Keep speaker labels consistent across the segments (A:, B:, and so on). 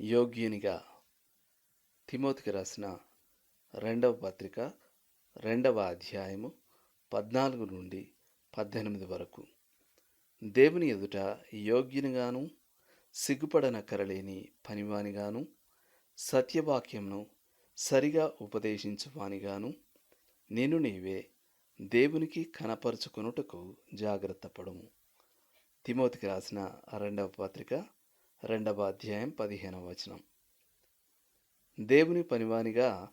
A: యోగ్యునిగా తిమోతికి రాసిన రెండవ పత్రిక రెండవ అధ్యాయము పద్నాలుగు నుండి పద్దెనిమిది వరకు. దేవుని ఎదుట యోగ్యునిగాను సిగ్గుపడనక్కరలేని పనివానిగాను సత్యవాక్యంను సరిగా ఉపదేశించువానిగాను నేను నీవే దేవునికి కనపరుచుకొనుటకు జాగ్రత్త పడము తిమోతికి రాసిన రెండవ పత్రిక రెండవ అధ్యాయం పదిహేనవ వచనం. దేవుని పనివానిగా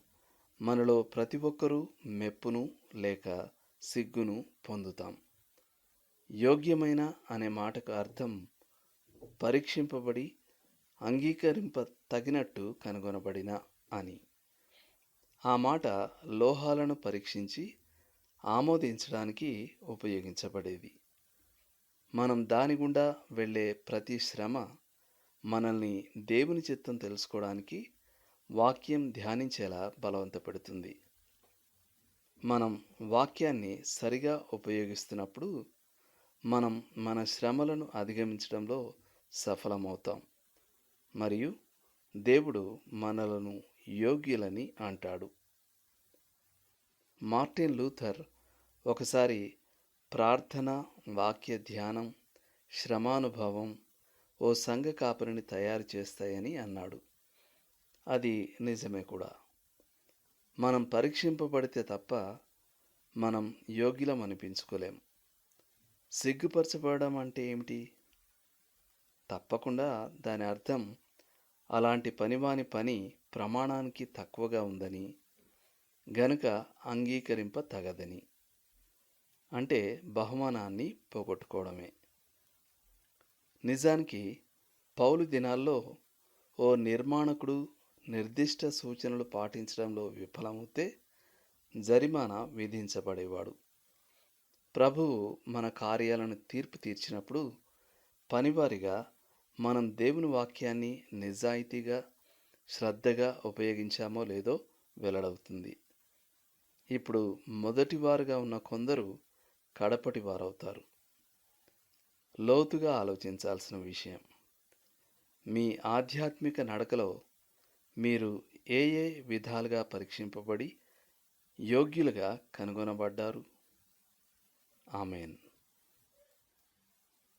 A: మనలో ప్రతి ఒక్కరూ మెప్పును లేక సిగ్గును పొందుతాం. యోగ్యమైన అనే మాటకు అర్థం పరీక్షింపబడి అంగీకరింప తగినట్టు కనుగొనబడిన అని. ఆ మాట లోహాలను పరీక్షించి ఆమోదించడానికి ఉపయోగించబడేది. మనం దాని గుండా వెళ్ళే ప్రతి శ్రమ మనల్ని దేవుని చిత్తం తెలుసుకోవడానికి వాక్యం ధ్యానించేలా బలవంతపెడుతుంది. మనం వాక్యాన్ని సరిగా ఉపయోగిస్తున్నప్పుడు మనం మన శ్రమలను అధిగమించడంలో సఫలమవుతాం. మరియు దేవుడు మనలను యోగ్యులని అంటాడు. మార్టిన్ లూథర్ ఒకసారి ప్రార్థన వాక్య ధ్యానం శ్రమానుభవం ఓ సంఘ కాపరిని తయారు చేస్తాయని అన్నాడు. అది నిజమే కూడా. మనం పరీక్షింపబడితే తప్ప మనం యోగ్యులం అనిపించుకోలేం. సిగ్గుపరచబడడం అంటే ఏమిటి? తప్పకుండా దాని అర్థం అలాంటి పనివాని పని ప్రమాణానికి తక్కువగా ఉందని గనుక అంగీకరింప తగదని. అంటే బహుమానాన్ని పోగొట్టుకోవడమే. నిజానికి పౌలు దినాల్లో ఓ నిర్మాణకుడు నిర్దిష్ట సూచనలు పాటించడంలో విఫలమవుతే జరిమానా విధించబడేవాడు. ప్రభువు మన కార్యాలను తీర్పు తీర్చినప్పుడు పనివారిగా మనం దేవుని వాక్యాన్ని నిజాయితీగా శ్రద్ధగా ఉపయోగించామో లేదో వెల్లడవుతుంది. ఇప్పుడు మొదటివారుగా ఉన్న కొందరు కడపటి వారవుతారు. లోతుగా ఆలోచించాల్సిన విషయం. మీ ఆధ్యాత్మిక నడకలో మీరు ఏ ఏ విధాలుగా పరీక్షింపబడి యోగ్యులుగా కనుగొనబడ్డారు? ఆమెన్.